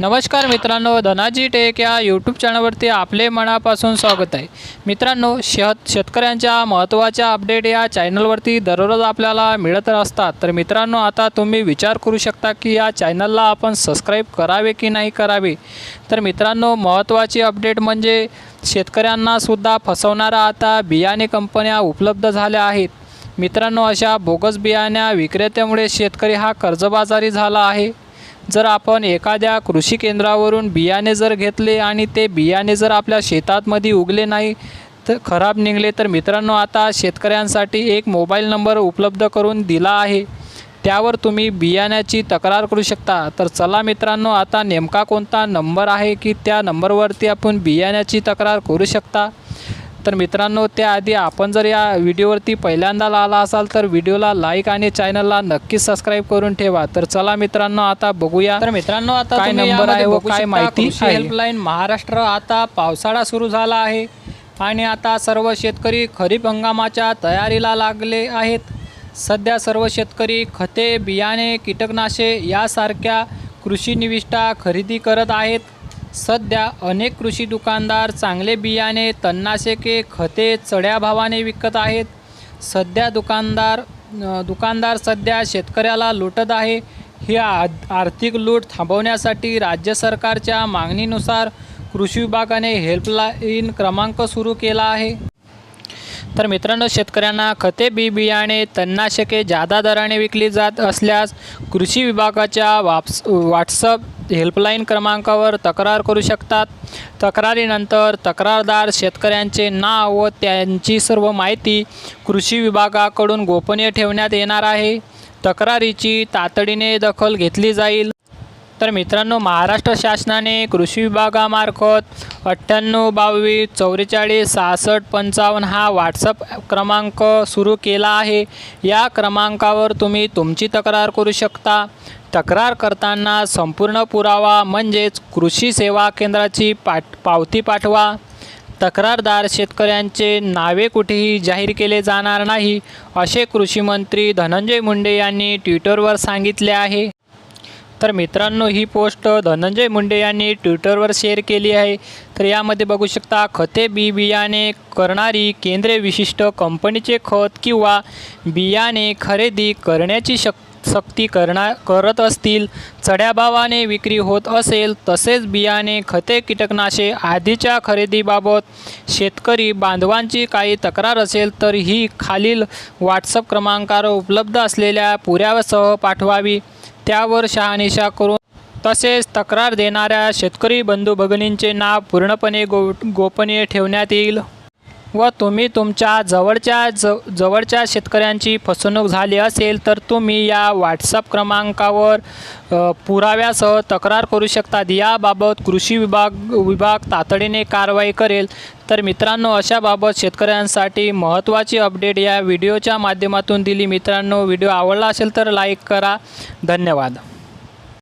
नमस्कार मित्रांनो धनाजी टेक या यूट्यूब चॅनलवरती आपले मनापासून स्वागत आहे. मित्रांनो शेत शेतकऱ्यांच्या महत्त्वाच्या अपडेट या चॅनलवरती दररोज आपल्याला मिळत असतात. तर मित्रांनो आता तुम्ही विचार करू शकता की या चॅनलला आपण सबस्क्राईब करावे की नाही करावे? तर मित्रांनो महत्त्वाची अपडेट म्हणजे शेतकऱ्यांनासुद्धा फसवणारा आता बियाणे कंपन्या उपलब्ध झाल्या आहेत. मित्रांनो अशा बोगस बियाण्या विक्रेत्यामुळे शेतकरी हा कर्जबाजारी झाला आहे. जर आपण एखाद्या कृषी केंद्रावरून बियाणे जर घेतले आणि ते बियाणे जर आपल्या शेतातमध्ये उगले नाही तर खराब निघले तर मित्रांनो आता शेतकऱ्यांसाठी एक मोबाईल नंबर उपलब्ध करून दिला आहे. त्यावर तुम्ही बियाण्याची तक्रार करू शकता. तर चला मित्रांनो आता नेमका कोणता नंबर आहे की त्या नंबरवरती आपण बियाण्याची तक्रार करू शकता? तर मित्रांनो त्याआधी आपण जर या व्हिडिओवरती पहिल्यांदा आला असाल तर व्हिडिओला लाईक आणि चॅनलला नक्कीच सबस्क्राईब करून ठेवा. तर चला मित्रांनो आता बघूया तर मित्रांनो आता काय नंबर आहे व काय माहिती हेल्पलाईन महाराष्ट्र आता पावसाळा सुरू झाला आहे आणि आता सर्व शेतकरी खरीप हंगामाच्या तयारीला लागले आहेत. सध्या सर्व शेतकरी खते बियाणे कीटकनाशे यासारख्या कृषी निविष्ठा खरेदी करत आहेत. सध्या अनेक कृषी दुकानदार चांगले बियाणे तणनाशके खते चढ्या भावाने विकत आहेत. सध्या दुकानदार दुकानदार सध्या शेतकऱ्याला लुटत आहे. ही आ आर्थिक लूट थांबवण्यासाठी राज्य सरकारच्या मागणीनुसार कृषी विभागाने हेल्पलाईन क्रमांक सुरू केला आहे. तर मित्रांनो शेतकऱ्यांना खते बी बियाणे तणनाशके जादा दराने विकली जात असल्यास कृषी विभागाच्या वाप्स व्हॉट्सअप हेल्पलाईन क्रमांकावर तक्रार करू शकतात. तक्रारीनंतर तक्रारदार शेतकऱ्यांचे नाव व त्यांची सर्व माहिती कृषी विभागाकडून गोपनीय ठेवण्यात येणार आहे. तक्रारीची तातडीने दखल घेतली जाईल. तर मित्रांनो महाराष्ट्र शासनाने कृषी विभागामार्फत अठ्ठ्याण्णव बावीस चौवेचाळीस सहासष्ट पंचावन्न हा व्हॉट्सअप क्रमांक सुरू केला आहे. या क्रमांकावर तुम्ही तुमची तक्रार करू शकता. तक्रार करताना संपूर्ण पुरावा म्हणजेच कृषी सेवा केंद्राची पाठ पावती पाठवा. तक्रारदार शेतकऱ्यांचे नावे कुठेही जाहीर केले जाणार नाही असे कृषीमंत्री धनंजय मुंडे यांनी ट्विटरवर सांगितले आहे. तर मित्रांनो ही पोस्ट धनंजय मुंडे यांनी ट्विटरवर शेअर केली आहे. तर यामध्ये बघू शकता खते बी बियाणे करणारी केंद्रे विशिष्ट कंपनीचे खत किंवा बियाणे खरेदी करण्याची शक सक्ती करणार करत असतील चढ्या भावाने विक्री होत असेल तसेच बियाणे खते कीटकनाशे आधीच्या खरेदीबाबत शेतकरी बांधवांची काही तक्रार असेल तर ही खालील व्हॉट्सअप क्रमांकावर उपलब्ध असलेल्या पुऱ्यासह पाठवावी. त्यावर शहानिशा करून तसेच तक्रार देणाऱ्या शेतकरी बंधू भगिनींचे नाव पूर्णपणे गो गोपनीय ठेवण्यात येईल व तुम्ही तुमच्या जवळच्या ज जवळच्या शेतकऱ्यांची फसवणूक झाली असेल तर तुम्ही या व्हॉट्सअप क्रमांकावर पुराव्यासह तक्रार करू शकतात याबाबत कृषी विभाग विभाग तातडीने कारवाई करेल. तर मित्रांनो अशाबाबत शेतकऱ्यांसाठी महत्त्वाची अपडेट या व्हिडिओच्या माध्यमातून दिली. मित्रांनो व्हिडिओ आवडला असेल तर लाईक करा. धन्यवाद.